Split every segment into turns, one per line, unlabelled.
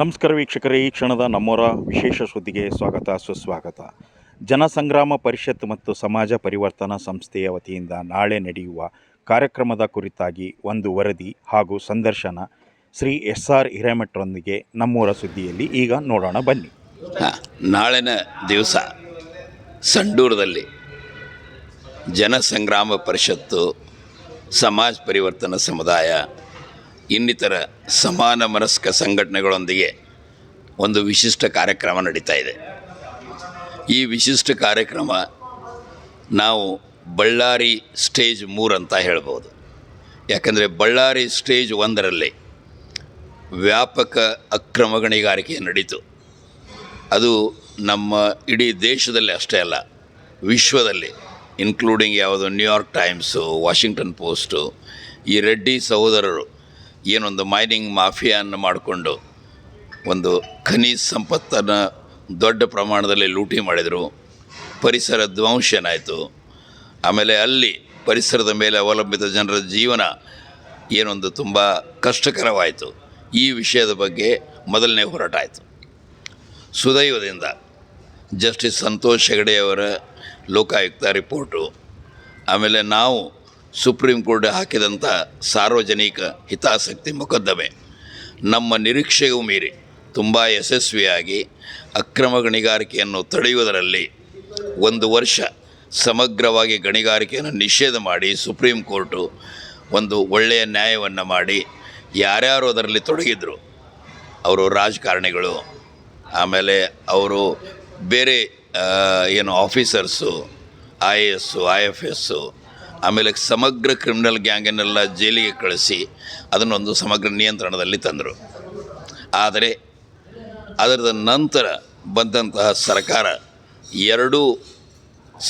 ನಮಸ್ಕಾರ ವೀಕ್ಷಕರೇ, ಈ ಕ್ಷಣದ ನಮ್ಮವರ ವಿಶೇಷ ಸುದ್ದಿಗೆ ಸ್ವಾಗತ, ಸುಸ್ವಾಗತ. ಜನಸಂಗ್ರಾಮ ಪರಿಷತ್ ಮತ್ತು ಸಮಾಜ ಪರಿವರ್ತನಾ ಸಂಸ್ಥೆಯ ವತಿಯಿಂದ ನಾಳೆ ನಡೆಯುವ ಕಾರ್ಯಕ್ರಮದ ಕುರಿತಾಗಿ ಒಂದು ವರದಿ ಹಾಗೂ ಸಂದರ್ಶನ ಶ್ರೀ ಎಸ್ ಆರ್ ಹಿರೇಮಠರೊಂದಿಗೆ ನಮ್ಮೂರ ಸುದ್ದಿಯಲ್ಲಿ ಈಗ ನೋಡೋಣ ಬನ್ನಿ.
ನಾಳಿನ ದಿವಸ ಸಂಡೂರದಲ್ಲಿ ಜನಸಂಗ್ರಾಮ ಪರಿಷತ್ತು ಸಮಾಜ ಪರಿವರ್ತನಾ ಸಮುದಾಯ ಇನ್ನಿತರ ಸಮಾನ ಮನಸ್ಕ ಸಂಘಟನೆಗಳೊಂದಿಗೆ ಒಂದು ವಿಶಿಷ್ಟ ಕಾರ್ಯಕ್ರಮ ನಡೀತಾ ಇದೆ. ಈ ವಿಶಿಷ್ಟ ಕಾರ್ಯಕ್ರಮ ನಾವು ಬಳ್ಳಾರಿ ಸ್ಟೇಜ್ ಮೂರು ಅಂತ ಹೇಳ್ಬೋದು. ಯಾಕಂದರೆ ಬಳ್ಳಾರಿ ಸ್ಟೇಜ್ ಒಂದರಲ್ಲಿ ವ್ಯಾಪಕ ಅಕ್ರಮ ಗಣಿಗಾರಿಕೆ ನಡೀತು. ಅದು ನಮ್ಮ ಇಡೀ ದೇಶದಲ್ಲಿ ಅಷ್ಟೇ ಅಲ್ಲ, ವಿಶ್ವದಲ್ಲಿ ಇನ್ಕ್ಲೂಡಿಂಗ್ ಯಾವುದು ನ್ಯೂಯಾರ್ಕ್ ಟೈಮ್ಸು, ವಾಷಿಂಗ್ಟನ್ ಪೋಸ್ಟು, ಈ ರೆಡ್ಡಿ ಸಹೋದರರು ಏನೊಂದು ಮೈನಿಂಗ್ ಮಾಫಿಯಾನ್ನು ಮಾಡಿಕೊಂಡು ಒಂದು ಖನಿಜ ಸಂಪತ್ತನ್ನು ದೊಡ್ಡ ಪ್ರಮಾಣದಲ್ಲಿ ಲೂಟಿ ಮಾಡಿದರು. ಪರಿಸರ ಧ್ವಂಸನಾಯಿತು ಆಮೇಲೆ ಅಲ್ಲಿ ಪರಿಸರದ ಮೇಲೆ ಅವಲಂಬಿತ ಜನರ ಜೀವನ ಏನೊಂದು ತುಂಬ ಕಷ್ಟಕರವಾಯಿತು. ಈ ವಿಷಯದ ಬಗ್ಗೆ ಮೊದಲನೇ ಹೋರಾಟ ಆಯಿತು. ಸುದೈವದಿಂದ ಜಸ್ಟಿಸ್ ಸಂತೋಷ್ ಹೆಗಡೆಯವರ ಲೋಕಾಯುಕ್ತ ರಿಪೋರ್ಟು. ಆಮೇಲೆ ನಾವು ಸುಪ್ರೀಂ ಕೋರ್ಟ್ ಹಾಕಿದಂಥ ಸಾರ್ವಜನಿಕ ಹಿತಾಸಕ್ತಿ ಮೊಕದ್ದಮೆ. ನಮ್ಮ ನಿರೀಕ್ಷೆಗೂ ಮೀರಿ ತುಂಬ ಯಶಸ್ವಿಯಾಗಿ ಅಕ್ರಮ ಗಣಿಗಾರಿಕೆಯನ್ನು ತಡೆಯುವುದರಲ್ಲಿ ಒಂದು ವರ್ಷ ಸಮಗ್ರವಾಗಿ ಗಣಿಗಾರಿಕೆಯನ್ನು ನಿಷೇಧ ಮಾಡಿ ಸುಪ್ರೀಂ ಕೋರ್ಟು ಒಂದು ಒಳ್ಳೆಯ ನ್ಯಾಯವನ್ನು ಮಾಡಿ ಯಾರ್ಯಾರು ಅದರಲ್ಲಿ ತೊಡಗಿದ್ರು, ಅವರು ರಾಜಕಾರಣಿಗಳು, ಆಮೇಲೆ ಅವರು ಬೇರೆ ಏನು officers, I A S, I F S ಆಮೇಲೆ ಸಮಗ್ರ ಕ್ರಿಮಿನಲ್ ಗ್ಯಾಂಗನ್ನೆಲ್ಲ ಜೈಲಿಗೆ ಕಳಿಸಿ ಅದನ್ನೊಂದು ಸಮಗ್ರ ನಿಯಂತ್ರಣದಲ್ಲಿ ತಂದರು. ಆದರೆ ಅದರ ನಂತರ ಬಂದಂತಹ ಸರ್ಕಾರ ಎರಡೂ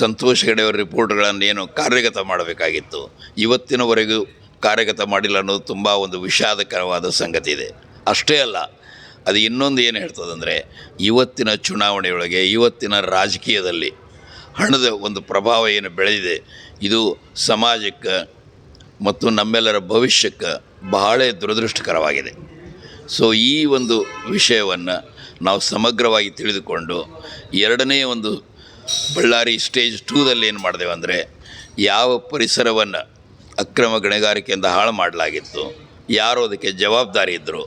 ಸಂತೋಷ್ ಹೆಡೆಯವರ ರಿಪೋರ್ಟ್ಗಳನ್ನು ಏನು ಕಾರ್ಯಗತ ಮಾಡಬೇಕಾಗಿತ್ತು. ಇವತ್ತಿನವರೆಗೂ ಕಾರ್ಯಗತ ಮಾಡಿಲ್ಲ ಅನ್ನೋದು ತುಂಬ ಒಂದು ವಿಷಾದಕರವಾದ ಸಂಗತಿ ಇದೆ. ಅಷ್ಟೇ ಅಲ್ಲ, ಅದು ಇನ್ನೊಂದು ಏನು ಹೇಳ್ತದಂದರೆ ಇವತ್ತಿನ ಚುನಾವಣೆಯೊಳಗೆ, ಇವತ್ತಿನ ರಾಜಕೀಯದಲ್ಲಿ ಹಣದ ಒಂದು ಪ್ರಭಾವ ಏನು ಬೆಳೆದಿದೆ ಇದು ಸಮಾಜಕ್ಕೆ ಮತ್ತು ನಮ್ಮೆಲ್ಲರ ಭವಿಷ್ಯಕ್ಕೆ ಬಹಳ ದುರದೃಷ್ಟಕರವಾಗಿದೆ. ಸೊ ಈ ಒಂದು ವಿಷಯವನ್ನು ನಾವು ಸಮಗ್ರವಾಗಿ ತಿಳಿದುಕೊಂಡು ಎರಡನೇ ಒಂದು ಬಳ್ಳಾರಿ ಸ್ಟೇಜ್ ಟೂದಲ್ಲಿ ಏನು ಮಾಡಿದೆವು ಅಂದರೆ ಯಾವ ಪರಿಸರವನ್ನು ಅಕ್ರಮ ಗಣಿಗಾರಿಕೆಯಿಂದ ಹಾಳು ಮಾಡಲಾಗಿತ್ತು, ಯಾರು ಅದಕ್ಕೆ ಜವಾಬ್ದಾರಿ ಇದ್ದರು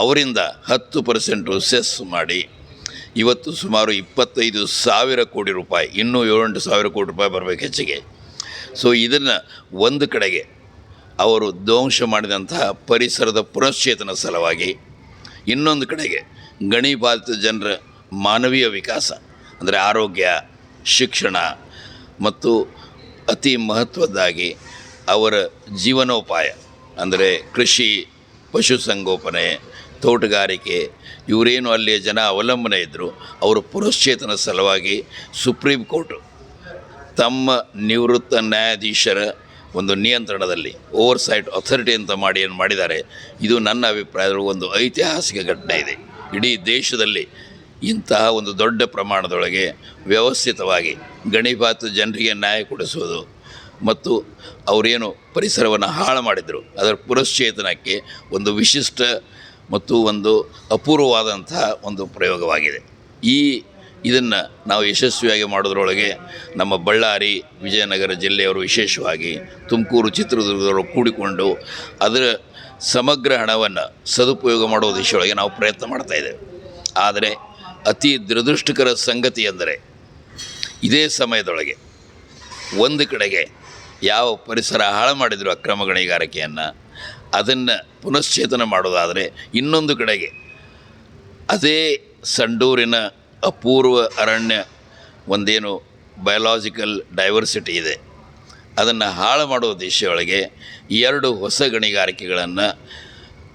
ಅವರಿಂದ ಹತ್ತು ಪರ್ಸೆಂಟು ಸೆಸ್ ಮಾಡಿ, ಇವತ್ತು ಸುಮಾರು ಇಪ್ಪತ್ತೈದು ಸಾವಿರ ಕೋಟಿ ರೂಪಾಯಿ, ಇನ್ನೂ ಏಳೆಂಟು ಸಾವಿರ ಕೋಟಿ ರೂಪಾಯಿ ಬರಬೇಕು ಹೆಚ್ಚಿಗೆ. ಸೊ ಇದನ್ನು ಒಂದು ಕಡೆಗೆ ಅವರು ಧ್ವಂಸ ಮಾಡಿದಂತಹ ಪರಿಸರದ ಪುನಶ್ಚೇತನ ಸಲುವಾಗಿ ಇನ್ನೊಂದು ಕಡೆಗೆ ಗಣಿ ಬಾಧಿತ ಜನರ ಮಾನವೀಯ ವಿಕಾಸ, ಅಂದರೆ ಆರೋಗ್ಯ, ಶಿಕ್ಷಣ ಮತ್ತು ಅತಿ ಮಹತ್ವದ್ದಾಗಿ ಅವರ ಜೀವನೋಪಾಯ, ಅಂದರೆ ಕೃಷಿ ಪಶುಸಂಗೋಪನೆ ತೋಟಗಾರಿಕೆ, ಇವರೇನು ಅಲ್ಲಿಯ ಜನ ಅವಲಂಬನೆ ಇದ್ದರು ಅವರು ಪುನಶ್ಚೇತನ ಸಲುವಾಗಿ ಸುಪ್ರೀಂ ಕೋರ್ಟು ತಮ್ಮ ನಿವೃತ್ತ ನ್ಯಾಯಾಧೀಶರ ಒಂದು ನಿಯಂತ್ರಣದಲ್ಲಿ ಓವರ್ಸೈಟ್ ಅಥಾರಿಟಿ ಅಂತ ಮಾಡಿ ಏನು ಮಾಡಿದ್ದಾರೆ, ಇದು ನನ್ನ ಅಭಿಪ್ರಾಯದ ಒಂದು ಐತಿಹಾಸಿಕ ಘಟನೆ ಇದೆ. ಇಡೀ ದೇಶದಲ್ಲಿ ಇಂತಹ ಒಂದು ದೊಡ್ಡ ಪ್ರಮಾಣದೊಳಗೆ ವ್ಯವಸ್ಥಿತವಾಗಿ ಗಣಿಪಾತ ಜನರಿಗೆ ನ್ಯಾಯ ಕೊಡಿಸುವುದು ಮತ್ತು ಅವರೇನು ಪರಿಸರವನ್ನು ಹಾಳು ಮಾಡಿದರು, ಅದರ ಪುನಶ್ಚೇತನಕ್ಕೆ ಒಂದು ವಿಶಿಷ್ಟ ಮತ್ತು ಒಂದು ಅಪೂರ್ವವಾದಂತಹ ಒಂದು ಪ್ರಯೋಗವಾಗಿದೆ. ಈ ಇದನ್ನು ನಾವು ಯಶಸ್ವಿಯಾಗಿ ಮಾಡೋದ್ರೊಳಗೆ ನಮ್ಮ ಬಳ್ಳಾರಿ, ವಿಜಯನಗರ ಜಿಲ್ಲೆಯವರು ವಿಶೇಷವಾಗಿ ತುಮಕೂರು, ಚಿತ್ರದುರ್ಗದವರು ಕೂಡಿಕೊಂಡು ಅದರ ಸಮಗ್ರ ಹಣವನ್ನು ಸದುಪಯೋಗ ಮಾಡುವ ದಿಶೆಯೊಳಗೆ ನಾವು ಪ್ರಯತ್ನ ಮಾಡ್ತಾ ಇದ್ದೇವೆ. ಆದರೆ ಅತಿ ದುರದೃಷ್ಟಕರ ಸಂಗತಿ ಎಂದರೆ ಇದೇ ಸಮಯದೊಳಗೆ ಒಂದು ಕಡೆಗೆ ಯಾವ ಪರಿಸರ ಹಾಳು ಮಾಡಿದರು ಅಕ್ರಮ ಗಣಿಗಾರಿಕೆಯನ್ನು, ಅದನ್ನು ಪುನಶ್ಚೇತನ ಮಾಡೋದಾದರೆ ಇನ್ನೊಂದು ಕಡೆಗೆ ಅದೇ ಸಂಡೂರಿನ ಅಪೂರ್ವ ಅರಣ್ಯ, ಒಂದೇನು ಬಯಲಾಜಿಕಲ್ ಡೈವರ್ಸಿಟಿ ಇದೆ. ಅದನ್ನು ಹಾಳು ಮಾಡುವ ದಿಶೆಯೊಳಗೆ ಎರಡು ಹೊಸ ಗಣಿಗಾರಿಕೆಗಳನ್ನು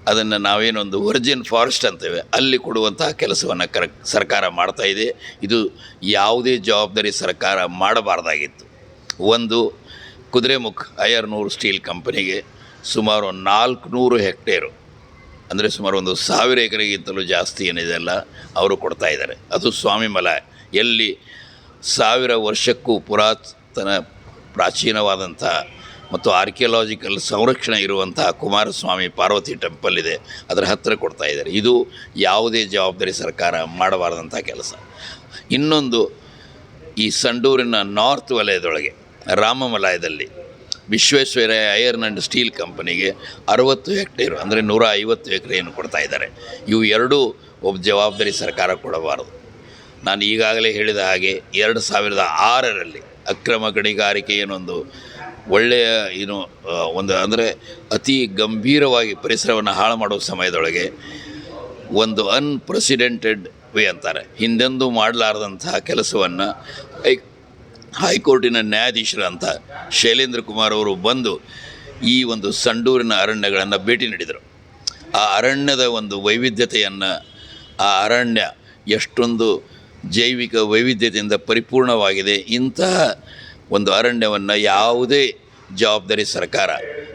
ಅದನ್ನು ನಾವೇನೊಂದು ಒರಿಜಿನ್ ಫಾರೆಸ್ಟ್ ಅಂತೇವೆ, ಅಲ್ಲಿ ಕೊಡುವಂತಹ ಕೆಲಸವನ್ನು ಕರ, ಸರ್ಕಾರ ಮಾಡ್ತಾ ಇದೆ. ಯಾವುದೇ ಜವಾಬ್ದಾರಿ ಸರ್ಕಾರ ಮಾಡಬಾರ್ದಾಗಿತ್ತು. ಒಂದು ಕುದುರೆಮುಖ್ ಐಯರ್ನೂರು ಸ್ಟೀಲ್ ಕಂಪನಿಗೆ ಸುಮಾರು ನಾಲ್ಕುನೂರು ಹೆಕ್ಟೇರು ಅಂದರೆ ಸುಮಾರು ಒಂದು ಸಾವಿರ ಎಕರೆಗಿಂತಲೂ ಜಾಸ್ತಿ ಏನಿದೆ ಅಲ್ಲ, ಅವರು ಕೊಡ್ತಾ ಇದ್ದಾರೆ. ಅದು ಸ್ವಾಮಿ ಸ್ವಾಮಿಮಲ ಎಲ್ಲಿ ಸಾವಿರ ವರ್ಷಕ್ಕೂ ಪುರಾತನ, ಪ್ರಾಚೀನವಾದಂಥ ಮತ್ತು ಆರ್ಕಿಯಾಲಜಿಕಲ್ ಸಂರಕ್ಷಣೆ ಇರುವಂತಹ ಕುಮಾರಸ್ವಾಮಿ ಪಾರ್ವತಿ ಟೆಂಪಲ್ ಇದೆ, ಅದರ ಹತ್ತಿರ ಕೊಡ್ತಾ ಇದ್ದಾರೆ. ಇದು ಯಾವುದೇ ಜವಾಬ್ದಾರಿ ಸರ್ಕಾರ ಮಾಡಬಾರ್ದಂಥ ಕೆಲಸ. ಇನ್ನೊಂದು ಈ ಸಂಡೂರಿನ ನಾರ್ತ್ ವಲಯದೊಳಗೆ, ರಾಮಮಲಾಯದಲ್ಲಿ ವಿಶ್ವೇಶ್ವರಯ್ಯ ಐರನ್ ಆ್ಯಂಡ್ ಸ್ಟೀಲ್ ಕಂಪನಿಗೆ ಅರವತ್ತು ಹೆಕ್ಟೇರು ಅಂದರೆ ನೂರ ಐವತ್ತು ಎಕರೆಯನ್ನು ಕೊಡ್ತಾ ಇದ್ದಾರೆ. ಇವು ಎರಡೂ ಒಬ್ಬ ಜವಾಬ್ದಾರಿ ಸರ್ಕಾರ ಕೊಡಬಾರದು. ನಾನು ಈಗಾಗಲೇ ಹೇಳಿದ ಹಾಗೆ ಎರಡು ಸಾವಿರದ ಆರರಲ್ಲಿ ಅಕ್ರಮ ಗಣಿಗಾರಿಕೆ ಏನೊಂದು ಒಳ್ಳೆಯ ಏನು ಒಂದು, ಅಂದರೆ ಅತಿ ಗಂಭೀರವಾಗಿ ಪರಿಸರವನ್ನು ಹಾಳು ಮಾಡುವ ಸಮಯದೊಳಗೆ ಒಂದು ಅನ್ಪ್ರೆಸಿಡೆಂಟೆಡ್ ವೇ ಅಂತಾರೆ. ಹಿಂದೆಂದೂ ಮಾಡಲಾರದಂತಹ ಕೆಲಸವನ್ನು ಹೈ ಹೈಕೋರ್ಟಿನ ನ್ಯಾಯಾಧೀಶರಂತ ಶೈಲೇಂದ್ರ ಕುಮಾರ್ ಅವರು ಬಂದು ಈ ಒಂದು ಸಂಡೂರಿನ ಅರಣ್ಯಗಳನ್ನು ಭೇಟಿ ನೀಡಿದರು. ಆ ಅರಣ್ಯದ ಒಂದು ವೈವಿಧ್ಯತೆಯನ್ನು, ಆ ಅರಣ್ಯ ಎಷ್ಟೊಂದು ಜೈವಿಕ ವೈವಿಧ್ಯತೆಯಿಂದ ಪರಿಪೂರ್ಣವಾಗಿದೆ. ಇಂತಹ ಒಂದು ಅರಣ್ಯವನ್ನು ಯಾವುದೇ ಜವಾಬ್ದಾರಿ ಸರ್ಕಾರ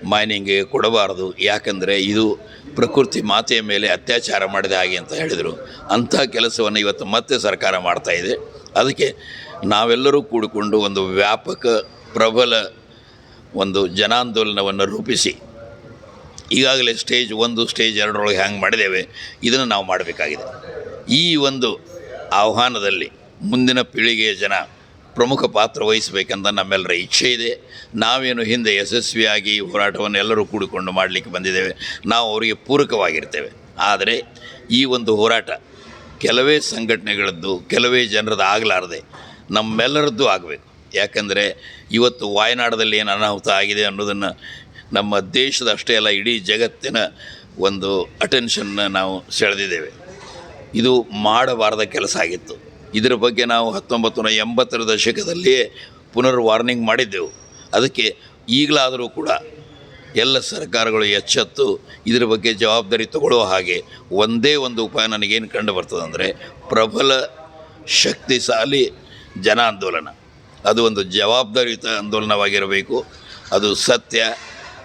ಮೈನಿಂಗ್ಗೆ ಕೊಡಬಾರದು. ಯಾಕಂದರೆ ಇದು ಪ್ರಕೃತಿ ಮಾತೆಯ ಮೇಲೆ ಅತ್ಯಾಚಾರ ಮಾಡಿದ ಹಾಗೆ ಅಂತ ಹೇಳಿದರು. ಅಂಥ ಕೆಲಸವನ್ನು ಇವತ್ತು ಮತ್ತೆ ಸರ್ಕಾರ ಮಾಡ್ತಾಯಿದೆ ಅದಕ್ಕೆ ನಾವೆಲ್ಲರೂ ಕೂಡಿಕೊಂಡು ಒಂದು ವ್ಯಾಪಕ, ಪ್ರಬಲ ಒಂದು ಜನಾಂದೋಲನವನ್ನು ರೂಪಿಸಿ, ಈಗಾಗಲೇ ಸ್ಟೇಜ್ ಒಂದು, ಸ್ಟೇಜ್ ಎರಡರೊಳಗೆ ಹ್ಯಾಂಗೆ ಮಾಡಿದ್ದೇವೆ. ಇದನ್ನು ನಾವು ಮಾಡಬೇಕಾಗಿದೆ. ಈ ಒಂದು ಆಹ್ವಾನದಲ್ಲಿ ಮುಂದಿನ ಪೀಳಿಗೆಯ ಜನ ಪ್ರಮುಖ ಪಾತ್ರ ವಹಿಸಬೇಕಂತ ನಮ್ಮೆಲ್ಲರ ಇಚ್ಛೆ ಇದೆ. ನಾವೇನು ಹಿಂದೆ ಯಶಸ್ವಿಯಾಗಿ ಹೋರಾಟವನ್ನು ಎಲ್ಲರೂ ಕೂಡಿಕೊಂಡು ಮಾಡಲಿಕ್ಕೆ ಬಂದಿದ್ದೇವೆ. ನಾವು ಅವರಿಗೆ ಪೂರಕವಾಗಿರ್ತೇವೆ. ಆದರೆ ಈ ಒಂದು ಹೋರಾಟ ಕೆಲವೇ ಸಂಘಟನೆಗಳದ್ದು, ಕೆಲವೇ ಜನರದ್ದು ಆಗಲಾರದೆ ನಮ್ಮೆಲ್ಲರದ್ದು ಆಗಬೇಕು. ಯಾಕಂದರೆ ಇವತ್ತು ವಾಯನಾಡದಲ್ಲಿ ಏನು ಅನಾಹುತ ಆಗಿದೆ ಅನ್ನೋದನ್ನು ನಮ್ಮ ದೇಶದ ಅಷ್ಟೇ ಅಲ್ಲ, ಇಡೀ ಜಗತ್ತಿನ ಒಂದು ಅಟೆನ್ಷನ್ನ ನಾವು ಸೆಳೆದಿದ್ದೇವೆ. ಇದು ಮಾಡಬಾರದ ಕೆಲಸ ಆಗಿತ್ತು. ಇದರ ಬಗ್ಗೆ ನಾವು ಹತ್ತೊಂಬತ್ತು ನೂರ ಎಂಬತ್ತರ ದಶಕದಲ್ಲಿಯೇ ಪುನರ್ ವಾರ್ನಿಂಗ್ ಮಾಡಿದ್ದೆವು. ಅದಕ್ಕೆ ಈಗಲಾದರೂ ಕೂಡ ಎಲ್ಲ ಸರ್ಕಾರಗಳು ಎಚ್ಚೆತ್ತು ಇದರ ಬಗ್ಗೆ ಜವಾಬ್ದಾರಿ ತಗೊಳ್ಳೋ ಹಾಗೆ ಒಂದೇ ಒಂದು ಉಪಾಯ ನನಗೇನು ಕಂಡು ಬರ್ತದಂದರೆ ಪ್ರಬಲ ಶಕ್ತಿಶಾಲಿ ಜನ ಆಂದೋಲನ. ಅದು ಒಂದು ಜವಾಬ್ದಾರಿಯುತ ಆಂದೋಲನವಾಗಿರಬೇಕು. ಅದು ಸತ್ಯ,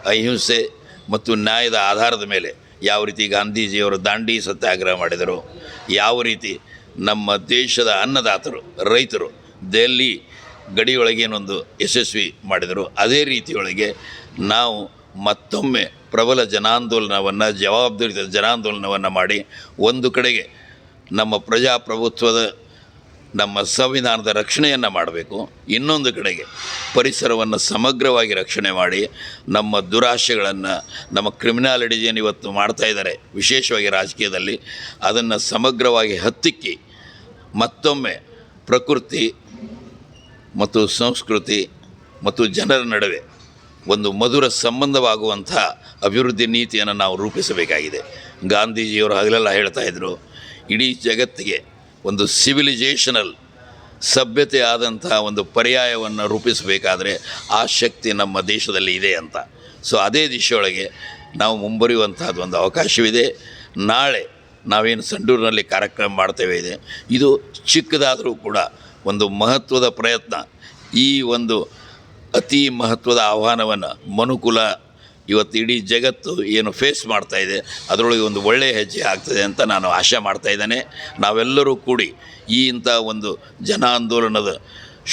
ಅಹಿಂಸೆ ಮತ್ತು ನ್ಯಾಯದ ಆಧಾರದ ಮೇಲೆ ಯಾವ ರೀತಿ ಗಾಂಧೀಜಿಯವರು ದಾಂಡಿ ಸತ್ಯಾಗ್ರಹ ಮಾಡಿದರು, ಯಾವ ರೀತಿ ನಮ್ಮ ದೇಶದ ಅನ್ನದಾತರು, ರೈತರು ದೆಹಲಿ ಗಡಿಯೊಳಗೇನೊಂದು ಯಶಸ್ವಿ ಮಾಡಿದರು, ಅದೇ ರೀತಿಯೊಳಗೆ ನಾವು ಮತ್ತೊಮ್ಮೆ ಪ್ರಬಲ ಜನಾಂದೋಲನವನ್ನು ಜವಾಬ್ದಾರಿತ ಜನಾಂದೋಲನವನ್ನು ಮಾಡಿ ಒಂದು ಕಡೆಗೆ ನಮ್ಮ ಪ್ರಜಾಪ್ರಭುತ್ವದ ನಮ್ಮ ಸಂವಿಧಾನದ ರಕ್ಷಣೆಯನ್ನು ಮಾಡಬೇಕು. ಇನ್ನೊಂದು ಕಡೆಗೆ ಪರಿಸರವನ್ನು ಸಮಗ್ರವಾಗಿ ರಕ್ಷಣೆ ಮಾಡಿ ನಮ್ಮ ದುರಾಶೆಗಳನ್ನು ನಮ್ಮ ಕ್ರಿಮಿನಾಲಿಟಿ ಏನು ಇವತ್ತು ಮಾಡ್ತಾ ಇದ್ದಾರೆ, ವಿಶೇಷವಾಗಿ ರಾಜಕೀಯದಲ್ಲಿ. ಅದನ್ನು ಸಮಗ್ರವಾಗಿ ಹತ್ತಿಕ್ಕಿ ಮತ್ತೊಮ್ಮೆ ಪ್ರಕೃತಿ ಮತ್ತು ಸಂಸ್ಕೃತಿ ಮತ್ತು ಜನರ ನಡುವೆ ಒಂದು ಮಧುರ ಸಂಬಂಧವಾಗುವಂಥ ಅಭಿವೃದ್ಧಿ ನೀತಿಯನ್ನು ನಾವು ರೂಪಿಸಬೇಕಾಗಿದೆ. ಗಾಂಧೀಜಿಯವರು ಹಗಲೆಲ್ಲ ಹೇಳ್ತಾ ಇದ್ದರು ಇಡೀ ಜಗತ್ತಿಗೆ ಒಂದು ಸಿವಿಲೈಜೇಷನಲ್ ಸಭ್ಯತೆ ಆದಂತಹ ಒಂದು ಪರ್ಯಾಯವನ್ನು ರೂಪಿಸಬೇಕಾದ್ರೆ ಆ ಶಕ್ತಿ ನಮ್ಮ ದೇಶದಲ್ಲಿ ಇದೆ ಅಂತ. ಸೊ ಅದೇ ದಿಶೆಯೊಳಗೆ ನಾವು ಮುಂಬರಿಯುವಂತಹದ್ದು ಒಂದು ಅವಕಾಶವಿದೆ. ನಾಳೆ ನಾವೇನು ಸಂಡೂರಿನಲ್ಲಿ ಕಾರ್ಯಕ್ರಮ ಮಾಡ್ತೇವೆ ಇದೆ. ಇದು ಚಿಕ್ಕದಾದರೂ ಕೂಡ ಒಂದು ಮಹತ್ವದ ಪ್ರಯತ್ನ. ಈ ಒಂದು ಅತಿ ಮಹತ್ವದ ಆಹ್ವಾನವನ್ನು ಮನುಕುಲ ಇವತ್ತು ಇಡೀ ಜಗತ್ತು ಏನು ಫೇಸ್ ಮಾಡ್ತಾ ಇದೆ, ಅದರೊಳಗೆ ಒಂದು ಒಳ್ಳೆಯ ಹೆಜ್ಜೆ ಆಗ್ತದೆ ಅಂತ ನಾನು ಆಶೆ ಮಾಡ್ತಾ ಇದ್ದೇನೆ. ನಾವೆಲ್ಲರೂ ಕೂಡಿ ಈ ಇಂಥ ಒಂದು ಜನ ಆಂದೋಲನದ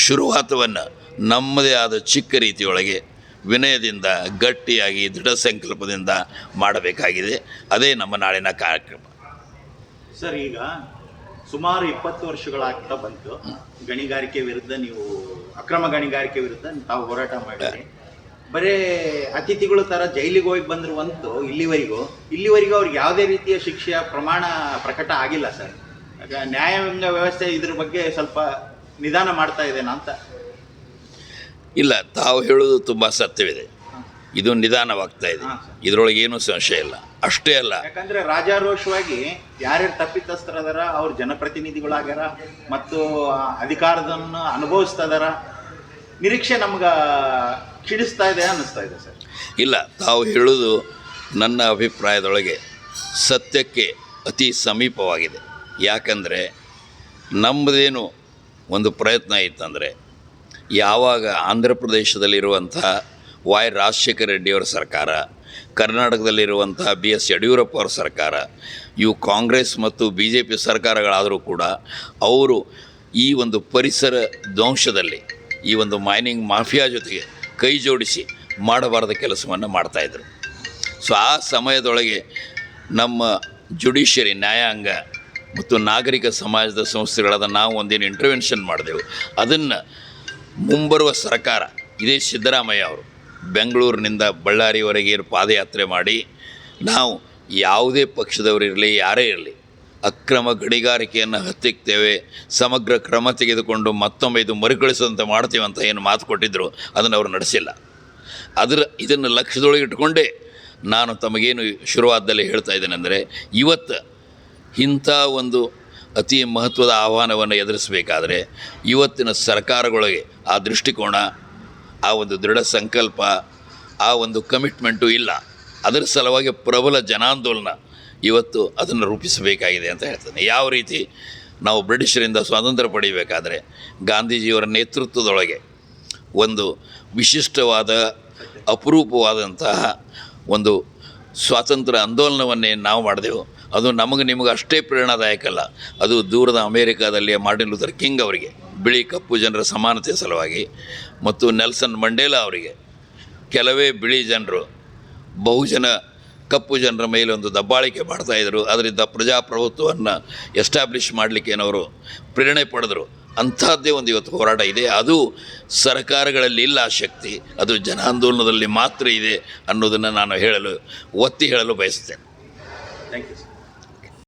ಶುರುವಾತವನ್ನು ನಮ್ಮದೇ ಆದ ಚಿಕ್ಕ ರೀತಿಯೊಳಗೆ ವಿನಯದಿಂದ, ಗಟ್ಟಿಯಾಗಿ, ದೃಢ ಸಂಕಲ್ಪದಿಂದ ಮಾಡಬೇಕಾಗಿದೆ. ಅದೇ ನಮ್ಮ ನಾಳಿನ ಕಾರ್ಯಕ್ರಮ.
ಸರ್, ಈಗ ಸುಮಾರು ಇಪ್ಪತ್ತು ವರ್ಷಗಳಾಗ್ತಾ ಬಂತು. ಗಣಿಗಾರಿಕೆ ವಿರುದ್ಧ ನೀವು, ಅಕ್ರಮ ಗಣಿಗಾರಿಕೆ ವಿರುದ್ಧ ತಾವು ಹೋರಾಟ ಮಾಡಿದ್ರಿ. ಬರೇ ಅತಿಥಿಗಳು ತರ ಜೈಲಿಗೆ ಹೋಗಿ ಬಂದ್ರು ಒಂದು ಇಲ್ಲಿವರೆಗೂ ಇಲ್ಲಿವರೆಗೂ ಅವ್ರಿಗೆ ಯಾವುದೇ ರೀತಿಯ ಶಿಕ್ಷೆಯ ಪ್ರಮಾಣ ಪ್ರಕಟ ಆಗಿಲ್ಲ ಸರ್. ನ್ಯಾಯಾಂಗ ವ್ಯವಸ್ಥೆ ಇದ್ರ ಬಗ್ಗೆ ಸ್ವಲ್ಪ ನಿಧಾನ ಮಾಡ್ತಾ ಇದೇನಾ ಅಂತ?
ಇಲ್ಲ ತಾವು ಹೇಳೋದು ತುಂಬ ಸತ್ಯವಿದೆ. ಇದು ನಿಧಾನವಾಗ್ತಾ ಇದೆ. ಇದರೊಳಗೆ ಏನೂ ಸಂಶಯ ಇಲ್ಲ. ಅಷ್ಟೇ ಅಲ್ಲ.
ಯಾಕಂದ್ರೆ ರಾಜಾರೋಷವಾಗಿ ಯಾರ್ಯಾರು ತಪ್ಪಿತಸ್ಥರದಾರ ಅವ್ರ ಜನಪ್ರತಿನಿಧಿಗಳಾಗ್ಯಾರ ಮತ್ತು ಅಧಿಕಾರದನ್ನು ಅನುಭವಿಸ್ತಾ ಇದಾರ. ನಿರೀಕ್ಷೆ ನಮ್ಗ ಕ್ಷೀಣಿಸ್ತಾ ಇದೆ ಅನ್ನಿಸ್ತಾ ಇದೆ ಸರ್.
ಇಲ್ಲ, ತಾವು ಹೇಳುವುದು ನನ್ನ ಅಭಿಪ್ರಾಯದೊಳಗೆ ಸತ್ಯಕ್ಕೆ ಅತಿ ಸಮೀಪವಾಗಿದೆ. ಯಾಕಂದರೆ ನಮ್ಮದೇನು ಒಂದು ಪ್ರಯತ್ನ ಇತ್ತಂದರೆ ಯಾವಾಗ ಆಂಧ್ರ ಪ್ರದೇಶದಲ್ಲಿರುವಂಥ ವಾಯ್ ರಾಜಶೇಖರ ರೆಡ್ಡಿಯವರ ಸರ್ಕಾರ, ಕರ್ನಾಟಕದಲ್ಲಿರುವಂಥ ಬಿ ಎಸ್ ಯಡಿಯೂರಪ್ಪ ಅವರ ಸರ್ಕಾರ ಇವು ಕಾಂಗ್ರೆಸ್ ಮತ್ತು ಬಿ ಜೆ ಪಿ ಸರ್ಕಾರಗಳಾದರೂ ಕೂಡ ಅವರು ಈ ಒಂದು ಪರಿಸರ ಧ್ವಂಸದಲ್ಲಿ, ಈ ಒಂದು ಮೈನಿಂಗ್ ಮಾಫಿಯಾ ಜೊತೆಗೆ ಕೈ ಜೋಡಿಸಿ ಮಾಡಬಾರದ ಕೆಲಸವನ್ನು ಮಾಡ್ತಾಯಿದ್ರು ಸೊ ಆ ಸಮಯದೊಳಗೆ ನಮ್ಮ ಜುಡಿಷಿಯರಿ ನ್ಯಾಯಾಂಗ ಮತ್ತು ನಾಗರಿಕ ಸಮಾಜದ ಸಂಸ್ಥೆಗಳಾದ ನಾವು ಒಂದೇನು ಇಂಟರ್ವೆನ್ಷನ್ ಮಾಡಿದೆವು. ಅದನ್ನು ಮುಂಬರುವ ಸರ್ಕಾರ, ಇದೇ ಸಿದ್ದರಾಮಯ್ಯ ಅವರು ಬೆಂಗಳೂರಿನಿಂದ ಬಳ್ಳಾರಿವರೆಗೆ ಪಾದಯಾತ್ರೆ ಮಾಡಿ, ನಾವು ಯಾವುದೇ ಪಕ್ಷದವರಿರಲಿ ಯಾರೇ ಇರಲಿ ಅಕ್ರಮ ಗಣಿಗಾರಿಕೆಯನ್ನು ಹತ್ತಿಕ್ತೇವೆ, ಸಮಗ್ರ ಕ್ರಮ ತೆಗೆದುಕೊಂಡು ಮತ್ತೊಮ್ಮೆ ಇದು ಮರುಕಳಿಸುವಂತೆ ಮಾಡ್ತೀವಿ ಅಂತ ಏನು ಮಾತು ಕೊಟ್ಟಿದ್ದರು ಅದನ್ನು ಅವರು ನಡೆಸಿಲ್ಲ. ಅದರ ಇದನ್ನು ಲಕ್ಷ್ಯದೊಳಗೆ ಇಟ್ಕೊಂಡೇ ನಾನು ತಮಗೇನು ಶುರುವಾದಲ್ಲಿ ಹೇಳ್ತಾ ಇದ್ದೇನೆಂದರೆ ಇವತ್ತು ಇಂಥ ಒಂದು ಅತಿ ಮಹತ್ವದ ಆಹ್ವಾನವನ್ನು ಎದುರಿಸಬೇಕಾದರೆ, ಇವತ್ತಿನ ಸರ್ಕಾರಗಳಿಗೆ ಆ ದೃಷ್ಟಿಕೋನ, ಆ ಒಂದು ದೃಢ ಸಂಕಲ್ಪ, ಆ ಒಂದು ಕಮಿಟ್ಮೆಂಟು ಇಲ್ಲ. ಅದರ ಸಲುವಾಗಿ ಪ್ರಬಲ ಜನಾಂದೋಲನ ಇವತ್ತು ಅದನ್ನು ರೂಪಿಸಬೇಕಾಗಿದೆ ಅಂತ ಹೇಳ್ತೇನೆ. ಯಾವ ರೀತಿ ನಾವು ಬ್ರಿಟಿಷರಿಂದ ಸ್ವಾತಂತ್ರ್ಯ ಪಡಿಬೇಕಾದ್ರೆ ಗಾಂಧೀಜಿಯವರ ನೇತೃತ್ವದೊಳಗೆ ಒಂದು ವಿಶಿಷ್ಟವಾದ, ಅಪರೂಪವಾದಂತಹ ಒಂದು ಸ್ವಾತಂತ್ರ್ಯ ಆಂದೋಲನವನ್ನೇ ನಾವು ಮಾಡಿದೆವು. ಅದು ನಮಗೆ ನಿಮಗೆ ಅಷ್ಟೇ ಪ್ರೇರಣಾದಾಯಕ ಅಲ್ಲ ಅದು ದೂರದ ಅಮೇರಿಕಾದಲ್ಲಿ ಮಾರ್ಟಿನ್ ಲೂಥರ್ ಕಿಂಗ್ ಅವರಿಗೆ, ಬಿಳಿ ಕಪ್ಪು ಜನರ ಸಮಾನತೆ ಸಲುವಾಗಿ ಮತ್ತು ನೆಲ್ಸನ್ ಮಂಡೇಲಾ ಅವರಿಗೆ. ಕೆಲವೇ ಬಿಳಿ ಜನರು, ಬಹುಜನ ಕಪ್ಪು ಜನರ ಮೇಲೆ ಒಂದು ದಬ್ಬಾಳಿಕೆ ಮಾಡ್ತಾಯಿದ್ರು ಅದರಿಂದ ಪ್ರಜಾಪ್ರಭುತ್ವವನ್ನು ಎಸ್ಟಾಬ್ಲಿಷ್ ಮಾಡಲಿಕ್ಕೆ ಏನವರು ಪ್ರೇರಣೆ ಪಡೆದರು. ಅಂಥದ್ದೇ ಒಂದು ಇವತ್ತು ಹೋರಾಟ ಇದೆ. ಅದು ಸರ್ಕಾರಗಳಲ್ಲಿ ಇಲ್ಲ ಶಕ್ತಿ. ಅದು ಜನಾಂದೋಲನದಲ್ಲಿ ಮಾತ್ರ ಇದೆ ಅನ್ನೋದನ್ನು ನಾನು ಹೇಳಲು, ಒತ್ತಿ ಹೇಳಲು ಬಯಸ್ತೇನೆ.
Thank you